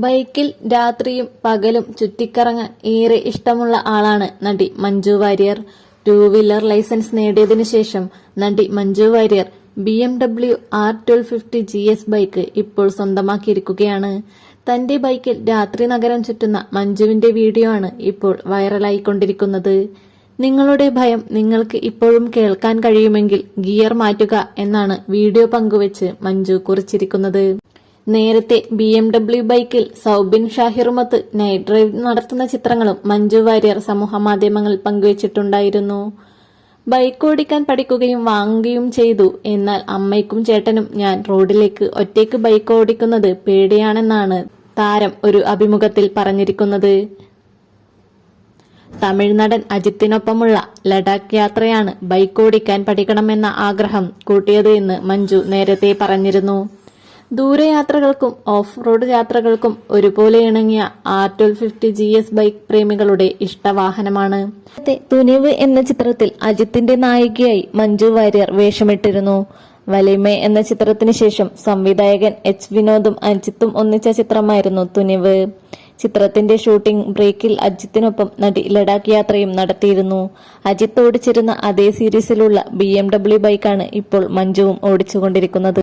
ബൈക്കിൽ രാത്രിയും പകലും ചുറ്റിക്കറങ്ങാൻ ഏറെ ഇഷ്ടമുള്ള ആളാണ് നടി Manju Warrier. Two wheeler licence നേടിയതിനു ശേഷം നടി Manju Warrier B M W R twelve fifty G S bike ഇപ്പോൾ സ്വന്തമാക്കിയിരിക്കുകയാണ്. തന്റെ ബൈക്കിൽ രാത്രി നഗരം ചുറ്റുന്ന മഞ്ജുവിന്റെ വീഡിയോ ആണ് ഇപ്പോൾ വൈറലായിക്കൊണ്ടിരിക്കുന്നത്. നിങ്ങളുടെ ഭയം നിങ്ങൾക്ക് ഇപ്പോഴും കേൾക്കാൻ കഴിയുമെങ്കിൽ ഗിയർ മാറ്റുക എന്നാണ് വീഡിയോ പങ്കുവച്ച് മഞ്ജു കുറിച്ചിരിക്കുന്നത്. നേരത്തെ ബി എം ഡബ്ല്യു ബൈക്കിൽ സൗബിൻ ഷാഹിറുമത്ത് നൈറ്റ് ഡ്രൈവ് നടത്തുന്ന ചിത്രങ്ങളും മഞ്ജു വാര്യർ സമൂഹമാധ്യമങ്ങളിൽ പങ്കുവച്ചിട്ടുണ്ടായിരുന്നു. ബൈക്ക് ഓടിക്കാൻ പഠിക്കുകയും വാങ്ങുകയും ചെയ്തു. എന്നാൽ അമ്മയ്ക്കും ചേട്ടനും ഞാൻ റോഡിലേക്ക് ഒറ്റയ്ക്ക് ബൈക്ക് ഓടിക്കുന്നത് പേടിയാണെന്നാണ് താരം ഒരു അഭിമുഖത്തിൽ പറഞ്ഞിരിക്കുന്നത്. തമിഴ് നടൻ അജിത്തിനൊപ്പമുള്ള ലഡാക്ക് യാത്രയാണ് ബൈക്ക് ഓടിക്കാൻ പഠിക്കണമെന്ന ആഗ്രഹം കൂട്ടിയത് എന്ന് മഞ്ജു നേരത്തെ പറഞ്ഞിരുന്നു. ദൂരയാത്രകൾക്കും ഓഫ് റോഡ് യാത്രകൾക്കും ഒരുപോലെ ഇണങ്ങിയ R twelve fifty G S bike പ്രേമികളുടെ ഇഷ്ടവാഹനമാണ്. തുനിവ് എന്ന ചിത്രത്തിൽ അജിത്തിന്റെ നായികയായി മഞ്ജു വാര്യർ വേഷമിട്ടിരുന്നു. വലിമേ എന്ന ചിത്രത്തിന് ശേഷം സംവിധായകൻ എച്ച് വിനോദും അജിത്തും ഒന്നിച്ച ചിത്രമായിരുന്നു തുനിവ്. ചിത്രത്തിന്റെ ഷൂട്ടിംഗ് ബ്രേക്കിൽ അജിത്തിനൊപ്പം നടി ലഡാക്ക് യാത്രയും നടത്തിയിരുന്നു. അജിത്ത് ഓടിച്ചിരുന്ന അതേ സീരീസിലുള്ള ബി എം ഡബ്ല്യു ബൈക്കാണ് ഇപ്പോൾ മഞ്ജുവും ഓടിച്ചുകൊണ്ടിരിക്കുന്നത്.